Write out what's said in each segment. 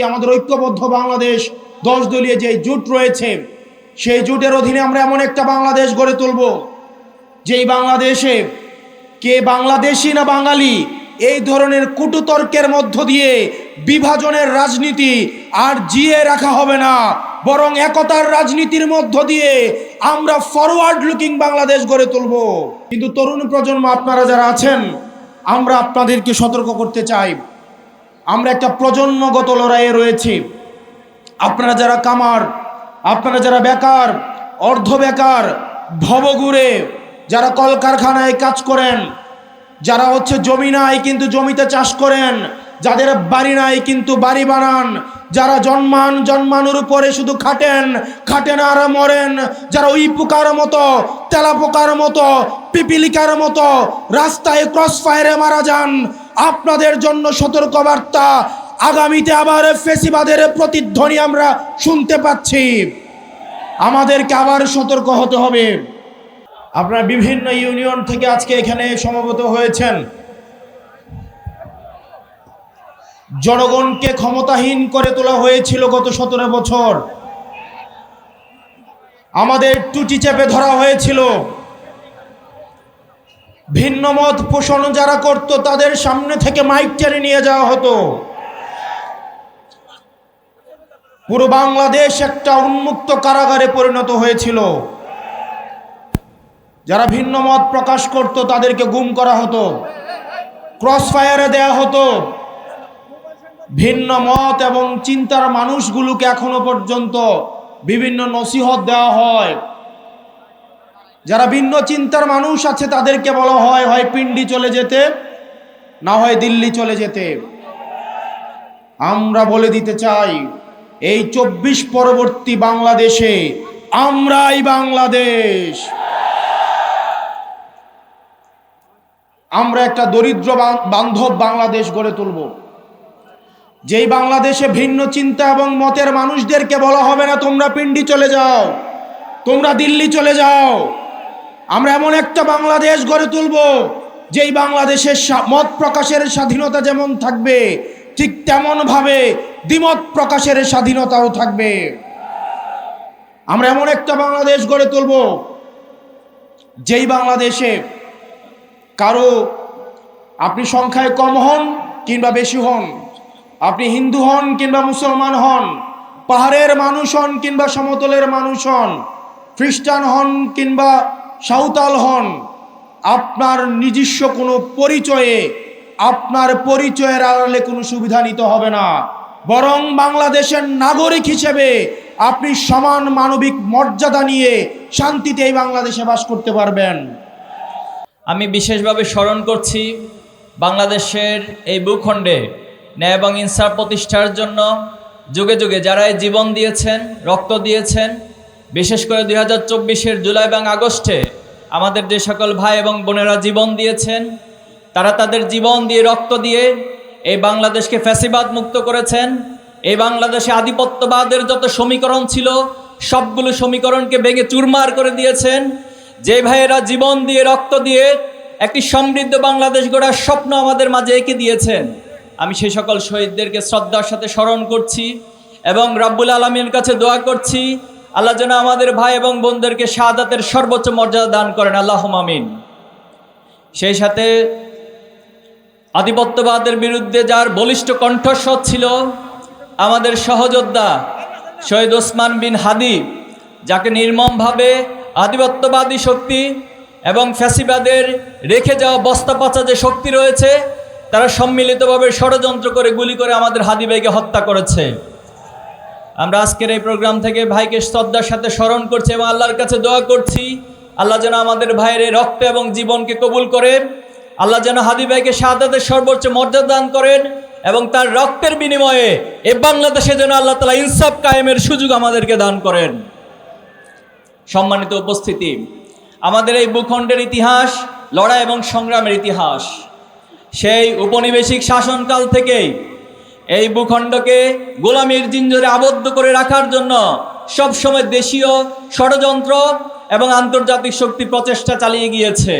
আমাদের ঐক্যবদ্ধ বাংলাদেশ, দশ দলীয় যে জোট রয়েছে, সেই জোটের অধীনে আমরা এমন একটা বাংলাদেশ গড়ে তুলব, যেই বাংলাদেশে কে বাংলাদেশি না বাঙালি, এই ধরনের কুটুতর্কের মধ্য দিয়ে বিভাজনের রাজনীতি আর জিয়ে রাখা হবে না। বরং একতার রাজনীতির মধ্য দিয়ে আমরা ফরওয়ার্ড লুকিং বাংলাদেশ গড়ে তুলব। কিন্তু তরুণ প্রজন্ম আপনারা যারা আছেন, আমরা আপনাদেরকে সতর্ক করতে চাই। আমরা একটা প্রজন্মগত লড়াইয়ে রয়েছি। আপনারা যারা কামার, আপনারা যারা বেকার, অর্ধ বেকার, ভবঘুরে, যারা কলকারখানায় কাজ করেন, যারা হচ্ছে জমি নাই কিন্তু জমিতে চাষ করেন, যাদের বাড়ি নাই কিন্তু বাড়ি বানান, যারা জন্মান, জন্মানোর উপরে শুধু খাটেন খাটেন আর মরেন, যারা উই পোকার মতো, তেলা পোকার মতো, পিপিলিকার মতো, রাস্তায় ক্রস ফায়ারে মারা যান আপনাদের জন্য সতর্কবার্তা। আগামীতে আবার ফেসিবাদের প্রতিধ্বনি আমরা শুনতে পাচ্ছি। আমাদেরকে আবার সতর্ক হতে হবে। আপনারা বিভিন্ন ইউনিয়ন থেকে আজকে এখানে সমবেত হয়েছেন। জনগণকে ক্ষমতাহীন করে তোলা হয়েছিল গত সতেরো বছর। আমাদের টুটি চেপে ধরা হয়েছিল। ভিন্ন মত পোষণ যারা করত, তাদের সামনে থেকে মাইক টেনে নিয়ে যাওয়া হতো। পুরো বাংলাদেশ একটা উন্মুক্ত কারাগারে পরিণত হয়েছিল। যারা ভিন্ন মত প্রকাশ করত, তাদেরকে গুম করা হতো। ক্রস ফায়ারে দেয়া হতো। ভিন্ন মত এবং চিন্তার মানুষগুলোকে এখনও পর্যন্ত বিভিন্ন নসিহত দেওয়া হয়। যারা ভিন্ন চিন্তার মানুষ আছে, তাদেরকে বলা হয় হয় পিন্ডি চলে যেতে, না হয় দিল্লি চলে যেতে। আমরা বলে দিতে চাই, এই চব্বিশ পরবর্তী বাংলাদেশে আমরাই বাংলাদেশ। আমরা একটা দরিদ্র বান্ধব বাংলাদেশ গড়ে তুলব। যেই বাংলাদেশে ভিন্ন চিন্তা এবং মতের মানুষদেরকে বলা হবে না, তোমরা পিন্ডি চলে যাও, তোমরা দিল্লি চলে যাও। আমরা এমন একটা বাংলাদেশ গড়ে তুলব, যেই বাংলাদেশের মত প্রকাশের স্বাধীনতা যেমন থাকবে, ঠিক তেমনভাবে দ্বিমত প্রকাশের স্বাধীনতাও থাকবে। আমরা এমন একটা বাংলাদেশ গড়ে তুলব, যেই বাংলাদেশে কারও আপনি সংখ্যায় কম হন কিংবা বেশি হন, আপনি হিন্দু হন কিংবা মুসলমান হন, পাহাড়ের মানুষ হন কিংবা সমতলের মানুষ হন, খ্রিস্টান হন কিংবা সাঁওতাল হন, আপনার নিজস্ব কোনো পরিচয়ে, আপনার পরিচয়ের আড়ালে কোনো সুবিধা নিতে হবে না। বরং বাংলাদেশের নাগরিক হিসেবে আপনি সমান মানবিক মর্যাদা নিয়ে শান্তিতে এই বাংলাদেশে বাস করতে পারবেন। আমি বিশেষভাবে স্মরণ করছি বাংলাদেশের এই ভূখণ্ডে ন্যায় এবং ইনসাফ প্রতিষ্ঠার জন্য যুগে যুগে যারা এই জীবন দিয়েছেন, রক্ত দিয়েছেন বিশেষ করে দুই হাজার চব্বিশের জুলাই এবং আগস্টে আমাদের যে সকল ভাই এবং বোনেরা জীবন দিয়েছেন, তারা তাদের জীবন দিয়ে রক্ত দিয়ে এই বাংলাদেশকে ফ্যাসিবাদ মুক্ত করেছেন। এই বাংলাদেশে আধিপত্যবাদের যত সমীকরণ ছিল, সবগুলো সমীকরণকে ভেঙে চুরমার করে দিয়েছেন। যে ভাইয়েরা জীবন দিয়ে রক্ত দিয়ে একটি সমৃদ্ধ বাংলাদেশ গড়ার স্বপ্ন আমাদের মাঝে এঁকে দিয়েছেন, আমি সেই সকল শহীদদেরকে শ্রদ্ধার সাথে স্মরণ করছি এবং রাব্বুল আলমীর কাছে দোয়া করছি আল্লাহ যেন আমাদের ভাই এবং বোনদেরকে শাহাদাতের সর্বোচ্চ মর্যাদা দান করেন। আল্লাহ মামিন সেই সাথে আধিপত্যবাদের বিরুদ্ধে যার বলিষ্ঠ কণ্ঠস্বর ছিল আমাদের সহযোদ্ধা শহীদ ওসমান বিন হাদি, যাকে নির্মমভাবে আধিপত্যবাদী শক্তি এবং ফ্যাসিবাদের রেখে যাওয়া বস্তা পচা যে শক্তি রয়েছে, তারা সম্মিলিতভাবে ষড়যন্ত্র করে গুলি করে আমাদের হাদি ভাইকে হত্যা করেছে। আমরা আজকের এই প্রোগ্রাম থেকে ভাইকে শ্রদ্ধার সাথে স্মরণ করছি এবং আল্লাহর কাছে দোয়া করছি। আল্লাহ যেন আমাদের ভাইয়ের রক্ত এবং জীবনকে কবুল করেন। আল্লাহ যেন হাদি ভাইকে শাহাদাতের সর্বোচ্চ মর্যাদা দান করেন এবং তার রক্তের বিনিময়ে এ বাংলাদেশে যেন আল্লাহ তালা ইনসাফ কায়েমের সুযোগ আমাদেরকে দান করেন। সম্মানিত উপস্থিতি, আমাদের এই ভূখণ্ডের ইতিহাস, লড়াই এবং সংগ্রামের ইতিহাস, সেই উপনিবেশিক শাসনকাল থেকেই এই ভূখণ্ডকে গোলামীর জিঞ্জরে আবদ্ধ করে রাখার জন্য সবসময় দেশীয় ষড়যন্ত্র এবং আন্তর্জাতিক শক্তি প্রচেষ্টা চালিয়ে গিয়েছে।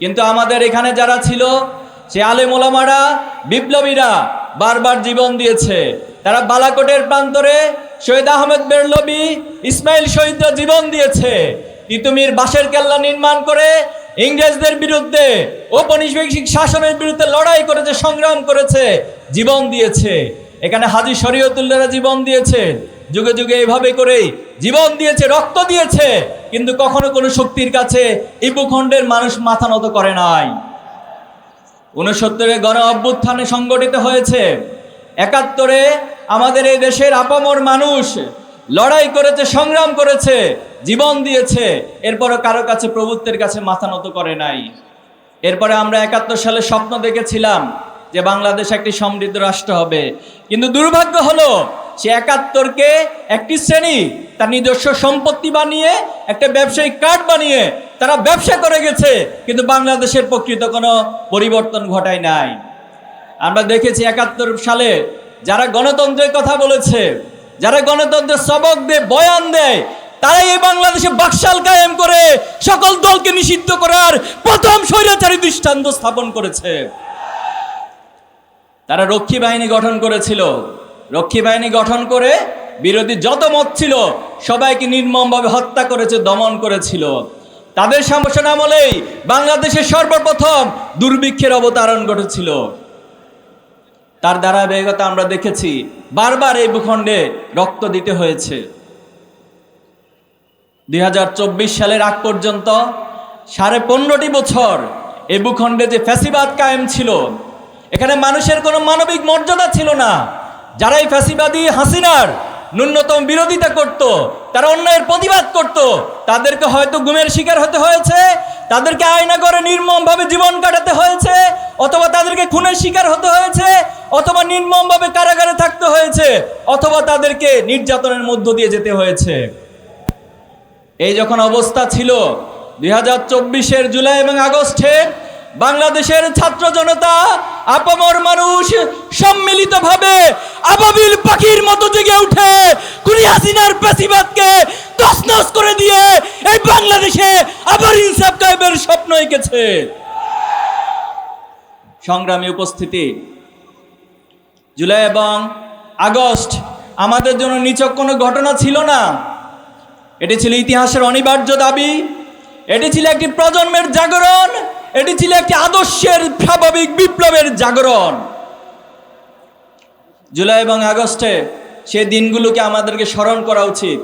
কিন্তু আমাদের এখানে যারা ছিল, সে আলেমোলামারা বিপ্লবীরা বারবার জীবন দিয়েছে। তারা বালাকোটের প্রান্তরে শহীদ আহমেদ বেরলবি, ইসমাইল শহীদরা জীবন দিয়েছে। তিতুমির বাঁশের কেল্লা নির্মাণ করে ইংরেজদের বিরুদ্ধে ঔপনিবেশিক শাসনের বিরুদ্ধে লড়াই করেছে, সংগ্রাম করেছে। জীবন দিয়েছে। এখানে হাজি শরীয়তুল্লাহরা জীবন দিয়েছে। যুগে যুগে এভাবে করেই জীবন দিয়েছে, রক্ত দিয়েছে। কিন্তু কখনো কোনো শক্তির কাছে এই ভূখণ্ডের মানুষ মাথা নত করে নাই। উনসত্তরে গণ অভ্যুত্থানে সংগঠিত হয়েছে। একাত্তরে আমাদের এই দেশের আপামর মানুষ লড়াই করেছে, সংগ্রাম করেছে, জীবন দিয়েছে। এরপরও কারও কাছে প্রভুত্বের কাছে মাথা নত করে নাই। এরপরে আমরা একাত্তর সালে স্বপ্ন দেখেছিলাম। যে বাংলাদেশ একটি সমৃদ্ধ রাষ্ট্র হবে। কিন্তু দুর্ভাগ্য হলো, সে একাত্তরকে একটি শ্রেণি, তার নিজস্ব সম্পত্তি বানিয়ে, একটা ব্যবসায়িক কার্ড বানিয়ে তারা ব্যবসা করে গেছে। কিন্তু বাংলাদেশের প্রকৃত কোনো পরিবর্তন ঘটায় নাই। আমরা দেখেছি একাত্তর সালে যারা গণতন্ত্রের কথা বলেছে, যারা গণতন্ত্রের সবক দেয় বয়ান দেয়, তারাই এই বাংলাদেশে বাকশাল কায়েম করে সকল দলকে নিষিদ্ধ করার প্রথম স্বৈরাচারী দৃষ্টান্ত স্থাপন করেছে। তারা রক্ষী বাহিনী গঠন করেছিল। রক্ষী বাহিনী গঠন করে বিরোধী যত মত ছিল, সবাইকে নির্মমভাবে হত্যা করেছে, দমন করেছিল। তাদের শাসন আমলেই বাংলাদেশের সর্বপ্রথম দুর্ভিক্ষের অবতারণ ঘটেছিল। তার দ্বারা ধারাবাহিকতা আমরা দেখেছি, বারবার এই ভূখণ্ডে রক্ত দিতে হয়েছে। দুই হাজার চব্বিশ সালের আগ পর্যন্ত সাড়ে পনেরোটি বছর এই ভূখণ্ডে যে ফ্যাসিবাদ কায়েম ছিল এখানে মানুষের কোনো মানবিক মর্যাদা ছিল না। যারাই ফ্যাসিবাদী হাসিনার ন্যূনতম বিরোধিতা করত, তারা অন্যায়ের প্রতিবাদ করত, তাদেরকে হয়তো গুমের শিকার হতে হয়েছে, তাদেরকে আয়না করে নির্মমভাবে জীবন কাটাতে হয়েছে, অথবা তাদেরকে খুনের শিকার হতে হয়েছে, অথবা নির্মমভাবে কারাগারে থাকতে হয়েছে, অথবা তাদেরকে নির্যাতনের মধ্য দিয়ে যেতে হয়েছে। এই যখন অবস্থা ছিল, দুই হাজার চব্বিশের জুলাই এবং আগস্টে বাংলাদেশের ছাত্র জনতা, আপামর মানুষ সম্মিলিতভাবে আবাবিল পাখির মতো জেগে উঠে কুড়ি হাসিনার পেশিবাদকে তসনস করে দিয়ে এই বাংলাদেশে আবার ইনসাফ কায়েমের স্বপ্ন এঁকেছে। সংগ্রামী উপস্থিতি, জুলাই এবং আগস্ট আমাদের জন্য নিচক কোনো ঘটনা ছিল না। এটি ছিল ইতিহাসের অনিবার্য দাবি, এটি ছিল একটি প্রজন্মের জাগরণ এটি ছিল একটি আদর্শের স্বাভাবিক বিপ্লবের জাগরণ। জুলাই এবং আগস্টে সে দিনগুলোকে আমাদেরকে স্মরণ করা উচিত।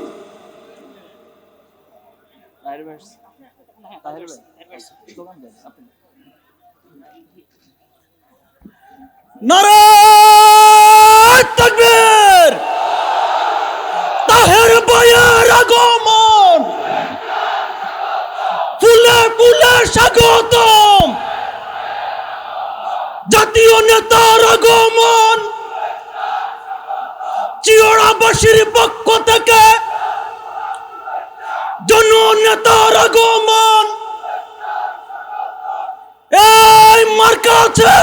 তাহের বয়ের আগমন! ফুলে স্বাগতম। জাতীয় নেতার আগমন চিওড়াবাসীর পক্ষ থেকে জননেতার আগমন এই মার্কা আছে।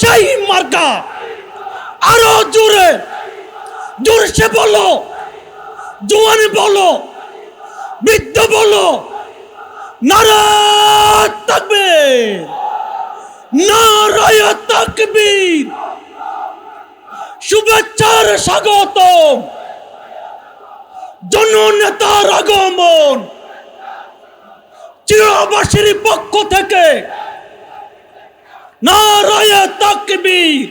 সেই মার্কা। আরও জোরে, জোরসে বলো, জোয়ানে বলো। বৃদ্ধ বলো নারায় নারায় তাকবীর শুভেচ্ছার স্বাগতম জননেতার আগমন চিরবাসীর পক্ষ থেকে নারায় তাকবীর।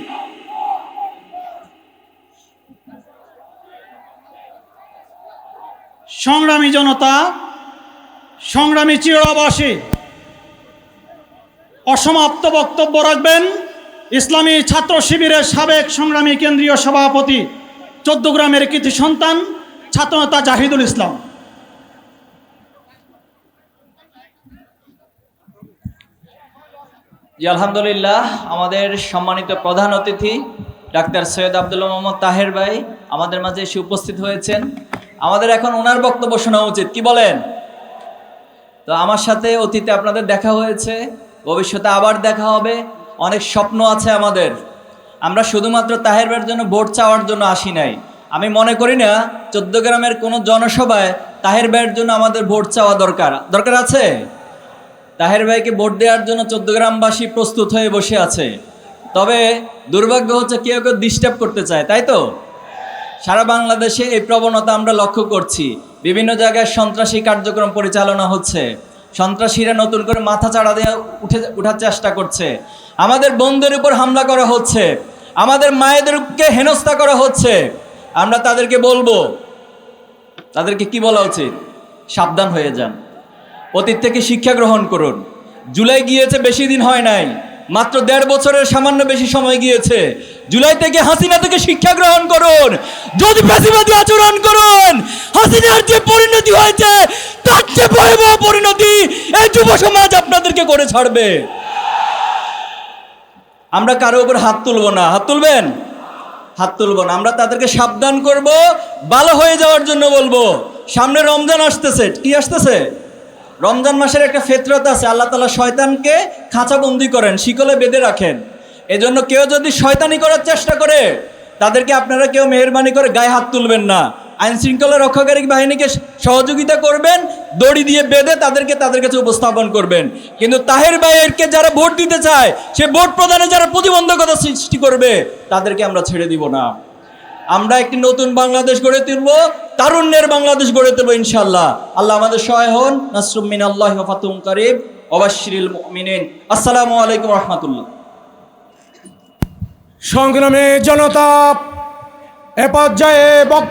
সংগ্রামী জনতা, সংগ্রামী চিরবাসী, অসমাপ্ত বক্তব্য রাখবেন। ইসলামী ছাত্র শিবিরের সাবেক সংগ্রামী কেন্দ্রীয় সভাপতি, চোদ্দ গ্রামের কৃতি সন্তান ছাত্রনেতা জাহিদুল ইসলাম। জি, আলহামদুলিল্লাহ। আমাদের সম্মানিত প্রধান অতিথি, ডাক্তার সৈয়দ আবদুল্লাহ মোহাম্মদ তাহের ভাই আমাদের মাঝে এসে উপস্থিত হয়েছেন। আমাদের এখন ওনার বক্তব্য শোনা উচিত। কি বলেন? তো আমার সাথে অতীতে আপনাদের দেখা হয়েছে, ভবিষ্যতে আবার দেখা হবে। অনেক স্বপ্ন আছে আমাদের। আমরা শুধুমাত্র তাহের ভাইয়ের জন্য ভোট চাওয়ার জন্য আসি নাই। আমি মনে করি না, চোদ্দ গ্রামের কোনো জনসভায় তাহের ভাইয়ের জন্য আমাদের ভোট চাওয়া দরকার। দরকার আছে? তাহের ভাইকে ভোট দেওয়ার জন্য চোদ্দ গ্রামবাসী প্রস্তুত হয়ে বসে আছে। তবে দুর্ভাগ্য হচ্ছে কেউ কেউ ডিস্টার্ব করতে চায়, তাই তো? সারা বাংলাদেশে এই প্রবণতা আমরা লক্ষ্য করছি। বিভিন্ন জায়গায় সন্ত্রাসী কার্যক্রম পরিচালনা হচ্ছে। সন্ত্রাসীরা নতুন করে মাথা চাড়া দেওয়া উঠে, উঠার চেষ্টা করছে। আমাদের বোনদের উপর হামলা করা হচ্ছে। আমাদের মায়েদেরকে হেনস্থা করা হচ্ছে। আমরা তাদেরকে বলব, তাদেরকে কি বলা উচিত? সাবধান হয়ে যান। অতীত থেকে শিক্ষা গ্রহণ করুন। জুলাই গিয়েছে, বেশি দিন হয় নাই। মাত্র দেড় বছরের সামান্য বেশি সময় গিয়েছে। জুলাই থেকে হাসিনা থেকে শিক্ষা গ্রহণ করুন। যদি ফাঁসিবাদী আচরণ করুন, হাসিনার যে পরিণতি হয়েছে, তার চেয়ে ভয়াবহ পরিণতি এই যুব সমাজ আপনাদেরকে করে ছাড়বে। আমরা কারও উপর হাত তুলবো না। হাত তুলবেন? হাত তুলবো না। আমরা তাদেরকে সাবধান করব, ভালো হয়ে যাওয়ার জন্য বলব। সামনে রমজান আসতেছে। কি আসতেছে? রমজান মাসের একটা ফেতরত আছে, আল্লাহ তালা শয়তানকে খাঁচাবন্দি করেন, শিকলে বেঁধে রাখেন। এজন্য কেউ যদি শয়তানি করার চেষ্টা করে, তাদেরকে আপনারা কেউ মেহরবানি করে গায়ে হাত তুলবেন না। আইন শৃঙ্খলা রক্ষাকারী বাহিনীকে সহযোগিতা করবেন, দড়ি দিয়ে বেঁধে তাদেরকে তাদের কাছে উপস্থাপন করবেন। কিন্তু তাহের ভাইয়েরকে যারা ভোট দিতে চায়, সে ভোট প্রদানে যারা প্রতিবন্ধকতা সৃষ্টি করবে, তাদেরকে আমরা ছেড়ে দিব না। আমরা একটি নতুন বাংলাদেশ গড়ে তুলব, তারুণ্যের বাংলাদেশ গড়ে তুলব ইনশাল্লাহ আল্লাহ আমাদের সহায় হন। নাসরুমিন আল্লাহ ফাতুম করিব অবাশিরিল মিনেন আসসালামু আলাইকুম রহমতুল্লাহ। সংগ্রামে জনতা, এ পর্যায়ে